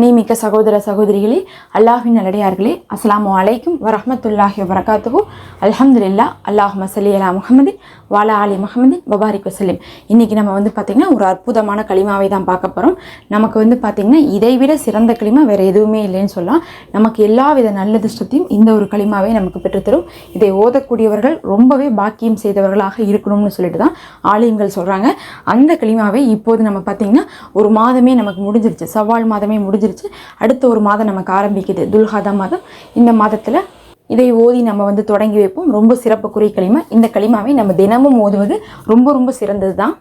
நீமிக்க சகோதர சகோதரிகளே அல்லாஹின் நல்லடியார்களே அஸ்லாமு அலைக்கும் வரமத்துல்லாஹி வரகாத்துஹு அல்ஹம்துலில்லா அல்லாஹ் மசலி அலா முஹம்மது வாலா அலி முகமது வபாரிக் வசலிம் இன்றைக்கி நம்ம வந்து பார்த்திங்கன்னா ஒரு அற்புதமான களிமாவை தான் பார்க்க போகிறோம் நமக்கு வந்து பார்த்திங்கன்னா இதை விட சிறந்த களிமா வேறு எதுவுமே இல்லைன்னு சொல்லலாம். நமக்கு எல்லா வித நல்லதிஷ்டத்தையும் இந்த ஒரு களிமாவே நமக்கு பெற்றுத்தரும். இதை ஓதக்கூடியவர்கள் ரொம்பவே பாக்கியம் செய்தவர்களாக இருக்கணும்னு சொல்லிட்டு தான் ஆலயங்கள் சொல்கிறாங்க அந்த களிமாவை இப்போது நம்ம பார்த்திங்கன்னா ஒரு மாதமே நமக்கு முடிஞ்சிருச்சு. சவால் மாதமே முடிஞ்சிருச்சு. அடுத்த ஒரு மாதம் நமக்கு ஆரம்பிக்குது. துல்ஹாதா மாதம். இந்த மாதத்தில் இதை ஓதி நம்ம வந்து தொடங்கி வைப்போம். ரொம்ப சிறப்புக்குரிய களிமா இந்த களிமாவை நம்ம தினமும் ஓதுவது ரொம்ப ரொம்ப சிறந்தது தான்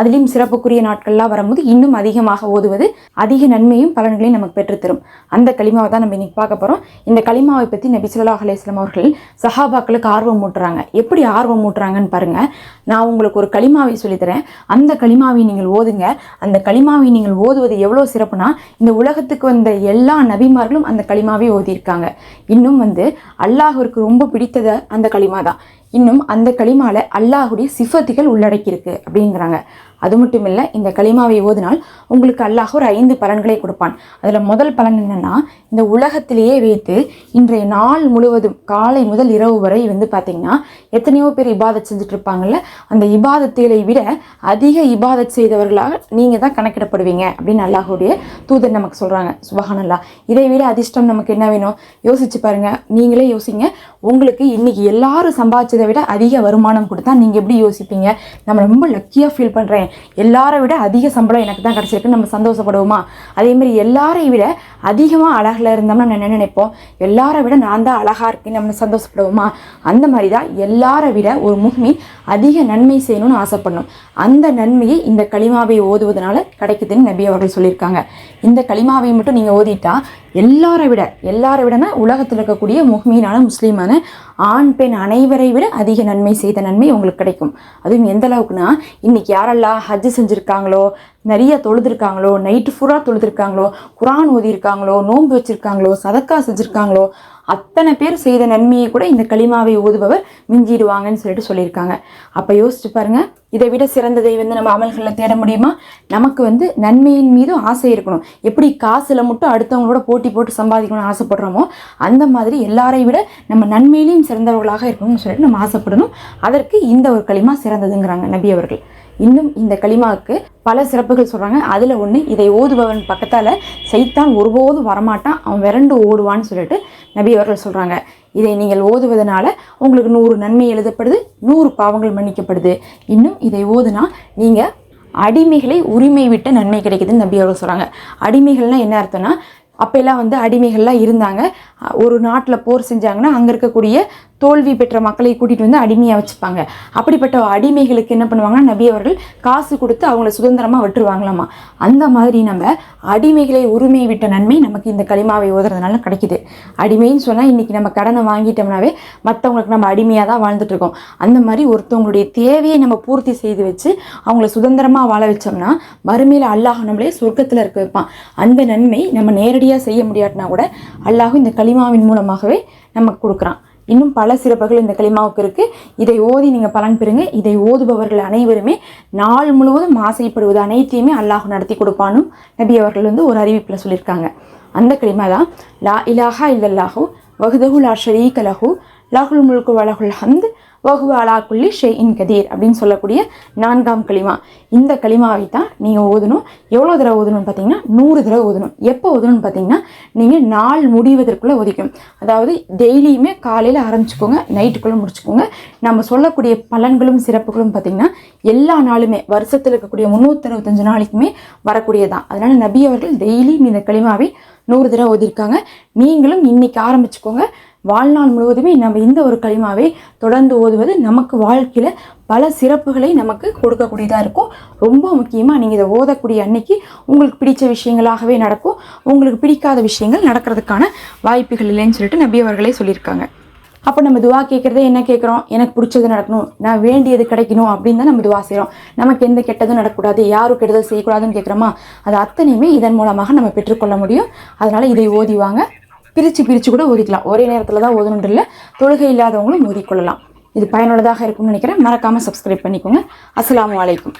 அதுலேயும் சிறப்புக்குரிய நாட்கள்லாம் வரும்போது இன்னும் அதிகமாக ஓதுவது அதிக நன்மையும் பலன்களையும் நமக்கு பெற்றுத்தரும். அந்த களிமாவை தான் நம்ம இன்னைக்கு பார்க்க போகிறோம் இந்த களிமாவை பற்றி நபி சொல்லா அலைஹி அவர்கள் சஹாபாக்களுக்கு ஆர்வம் ஊட்டுறாங்க. எப்படி ஆர்வம் ஊட்டுறாங்கன்னு பாருங்கள் நான் உங்களுக்கு ஒரு களிமாவை சொல்லித்தரேன் அந்த களிமாவை நீங்கள் ஓதுங்க. அந்த களிமாவை நீங்கள் ஓதுவது எவ்வளோ சிறப்புனா இந்த உலகத்துக்கு வந்த எல்லா நபிமார்களும் அந்த களிமாவை ஓதியிருக்காங்க. இன்னும் வந்து அல்லாஹருக்கு ரொம்ப பிடித்தது அந்த களிமா தான். இன்னும் அந்த களிமாவில் அல்லாஹுடைய சிஃபத்துகள் உள்ளடக்கியிருக்கு அப்படிங்கிறாங்க. அது மட்டும் இல்லை இந்த களிமாவை ஓதினால் உங்களுக்கு அல்லாஹ் ஒரு ஐந்து பலன்களை கொடுப்பான். அதில் முதல் பலன் என்னென்னா இந்த உலகத்திலேயே வைத்து இன்றைய நாள் முழுவதும் காலை முதல் இரவு வரை வந்து பார்த்திங்கன்னா எத்தனையோ பேர் இபாதத் செஞ்சுட்டு இருப்பாங்கல்ல அந்த இபாதத்திலை விட அதிக இபாதத் செய்தவர்களாக நீங்கள் தான் கணக்கிடப்படுவீங்க அப்படின்னு அல்லாஹுடைய தூதர் நமக்கு சொல்கிறாங்க சுபகானல்லா இதை விட அதிர்ஷ்டம் நமக்கு என்ன வேணும்? யோசிச்சு பாருங்கள் நீங்களே யோசிங்க. உங்களுக்கு இன்றைக்கி எல்லாரும் சம்பாதிச்சதை விட அதிக வருமானம் கொடுத்தா நீங்கள் எப்படி யோசிப்பீங்க? நம்ம ரொம்ப லக்கியாக ஃபீல் பண்ணுறேன் எல்லாரை விட அதிக சம்பளம் எனக்கு தான் கிடச்சிருக்குன்னு நம்ம சந்தோஷப்படுவோமா? அதே மாதிரி எல்லாரை விட அதிகமாக அழகில் இருந்தோம்னா நம்ம என்ன நினைப்போம்? எல்லாரை விட நான் தான் அழகாக இருக்கேன்னு நம்ம சந்தோஷப்படுவோமா? அந்த மாதிரி தான் எல்லாரை விட ஒரு முஹ்மின் அதிக நன்மை செய்யணும்னு ஆசைப்படணும். அந்த நன்மையை இந்த களிமாவை ஓதுவதனால கிடைக்குதுன்னு நபி அவர்கள் சொல்லியிருக்காங்க. இந்த களிமாவை மட்டும் நீங்கள் ஓதிட்டா எல்லாரை விட எல்லாரை விடனா உலகத்தில் இருக்கக்கூடிய முஹ்மீனான முஸ்லீமான ஆண் பெண் அனைவரை விட அதிக நன்மை செய்த நன்மை உங்களுக்கு கிடைக்கும். அதுவும் எந்த அளவுக்குனா இன்னைக்கு யாரெல்லாம் ஹஜ்ஜு செஞ்சுருக்காங்களோ நிறைய தொழுதுருக்காங்களோ நைட்டு ஃபுல்லாக தொழுதுருக்காங்களோ குரான் ஓதியிருக்காங்களோ நோன்பு வச்சுருக்காங்களோ சதக்கா செஞ்சுருக்காங்களோ அத்தனை பேர் செய்த நன்மையை கூட இந்த களிமாவை ஓதுபவர் மிஞ்சிடுவாங்கன்னு சொல்லிட்டு சொல்லியிருக்காங்க. அப்போ யோசிச்சு பாருங்கள் இதை விட சிறந்ததை வந்து நம்ம அமல்களில் தேட முடியுமா? நமக்கு வந்து நன்மையின் மீதும் ஆசை இருக்கணும். எப்படி காசில் மட்டும் அடுத்தவங்களோட போட்டி போட்டு சம்பாதிக்கணும்னு ஆசைப்படுறோமோ அந்த மாதிரி எல்லாரையும் விட நம்ம நன்மையிலையும் சிறந்தவர்களாக இருக்கணும்னு சொல்லிட்டு நம்ம ஆசைப்படணும். அதற்கு இந்த ஒரு களிமா சிறந்ததுங்கிறாங்க நபி அவர்கள். இன்னும் இந்த களிமாவுக்கு பல சிறப்புகள் சொல்கிறாங்க அதில் ஒன்று இதை ஓதுபவன் பக்கத்தால் சைத்தான் ஒருபோதும் வரமாட்டான் அவன் விரண்டு ஓடுவான்னு சொல்லிட்டு நபி அவர்கள் சொல்கிறாங்க இதை நீங்கள் ஓதுவதனால உங்களுக்கு நூறு நன்மை எழுதப்படுது நூறு பாவங்கள் மன்னிக்கப்படுது. இன்னும் இதை ஓதுனா நீங்கள் அடிமைகளை உரிமை விட்ட நன்மை கிடைக்குதுன்னு நபி அவர்கள் சொல்கிறாங்க அடிமைகள்னால் என்ன அர்த்தம்னா அப்போல்லாம் வந்து அடிமைகள்லாம் இருந்தாங்க. ஒரு நாட்டில் போர் செஞ்சாங்கன்னா அங்கே இருக்கக்கூடிய தோல்வி பெற்ற மக்களை கூட்டிகிட்டு வந்து அடிமையாக வச்சுப்பாங்க. அப்படிப்பட்ட அடிமைகளுக்கு என்ன பண்ணுவாங்கன்னா நபி அவர்கள் காசு கொடுத்து அவங்கள சுதந்திரமாக விட்டுருவாங்களாமா? அந்த மாதிரி நம்ம அடிமைகளை உரிமை விட்ட நன்மை நமக்கு இந்த களிமாவை ஓதுறதுனால கிடைக்குது. அடிமைன்னு சொன்னால் இன்றைக்கி நம்ம கடனை வாங்கிட்டோம்னாவே மற்றவங்களுக்கு நம்ம அடிமையாக தான் வாழ்ந்துட்டு இருக்கோம் அந்த மாதிரி ஒருத்தவங்களுடைய தேவையை நம்ம பூர்த்தி செய்து வச்சு அவங்கள சுதந்திரமாக வாழ வச்சோம்னா மறுமையில் அல்லாஹ் நம்மளே சொர்க்கத்தில் இருக்க வைப்பான். அந்த நன்மை நம்ம நேரடியாக செய்ய முடியாட்டினா கூட அல்லாஹும் இந்த களிமாவின் மூலமாகவே நமக்கு கொடுக்குறான். இன்னும் பல சிறப்புகள் இந்த களிமாவுக்கு இருக்குது இதை ஓதி நீங்கள் பலன் பெறுங்க. இதை ஓதுபவர்கள் அனைவருமே நாள் முழுவதும் ஆசைப்படுவது அனைத்தையுமே அல்லாஹ் நடத்தி கொடுப்பானும். நபி அவர்கள் வந்து ஒரு அறிவிப்பில் சொல்லியிருக்காங்க. அந்த களிமா தான் லா இலாஹா இல்லல்லாஹூ வகுதகுல் லா ஷரீக லஹு லஹுல் முல்கு வலகுல் ஹந்த் வகுவாலா குள்ளி குல்லி ஷே இன் கதீர் அப்படின்னு சொல்லக்கூடிய நான்காம் களிமா. இந்த களிமாவை தான் நீங்கள் ஓதணும். எவ்வளோ தடவை ஓதணும்னு பார்த்தீங்கன்னா நூறு தடவை ஓதணும். எப்போ ஓதணும்னு பார்த்தீங்கன்னா நீங்கள் நாள் முடிவதற்குள்ளே ஒதிக்கும் அதாவது டெய்லியுமே காலையில் ஆரம்பிச்சுக்கோங்க நைட்டுக்குள்ளே முடிச்சுக்கோங்க. நம்ம சொல்லக்கூடிய பலன்களும் சிறப்புகளும் பார்த்திங்கன்னா எல்லா நாளுமே வருஷத்தில் இருக்கக்கூடிய முந்நூற்றறுபத்தஞ்சு நாளைக்குமே வரக்கூடியதான் அதனால் நபி அவர்கள் டெய்லியும் இந்த களிமாவை நூறு தடவை ஓதிருக்காங்க. நீங்களும் இன்றைக்கி ஆரம்பிச்சுக்கோங்க. வாழ்நாள் முழுவதுமே நம்ம இந்த ஒரு களிமாவை தொடர்ந்து ஓதுவது நமக்கு வாழ்க்கையில் பல சிறப்புகளை நமக்கு கொடுக்கக்கூடியதாக இருக்கும். ரொம்ப முக்கியமாக நீங்கள் இதை ஓதக்கூடிய அன்னைக்கு உங்களுக்கு பிடித்த விஷயங்களாகவே நடக்கும். உங்களுக்கு பிடிக்காத விஷயங்கள் நடக்கிறதுக்கான வாய்ப்புகள் இல்லைன்னு சொல்லிட்டு நபி அவர்களே சொல்லியிருக்காங்க. அப்போ நம்ம துவா கேட்குறதே என்ன கேட்குறோம்? எனக்கு பிடிச்சது நடக்கணும். நான் வேண்டியது கிடைக்கணும் அப்படின்னு தான் நம்ம துவா செய்கிறோம் நமக்கு எந்த கெட்டதும் நடக்கக்கூடாது. யாரும் கெட்டதும் செய்யக்கூடாதுன்னு கேட்குறோமா? அது அத்தனையுமே இதன் மூலமாக நம்ம பெற்றுக்கொள்ள முடியும். அதனால் இதை ஓதிவாங்க பிரித்து பிரித்து கூட ஓதிக்கலாம் ஒரே நேரத்தில் தான் ஓதணுன்ற இல்லை தொழுகை இல்லாதவங்களும் ஓதிக்கொள்ளலாம் இது பயனுள்ளதாக இருக்கும்னு நினைக்கிறேன். மறக்காமல் சப்ஸ்கிரைப் பண்ணிக்கோங்க. அஸ்லாம் அலைக்கும்.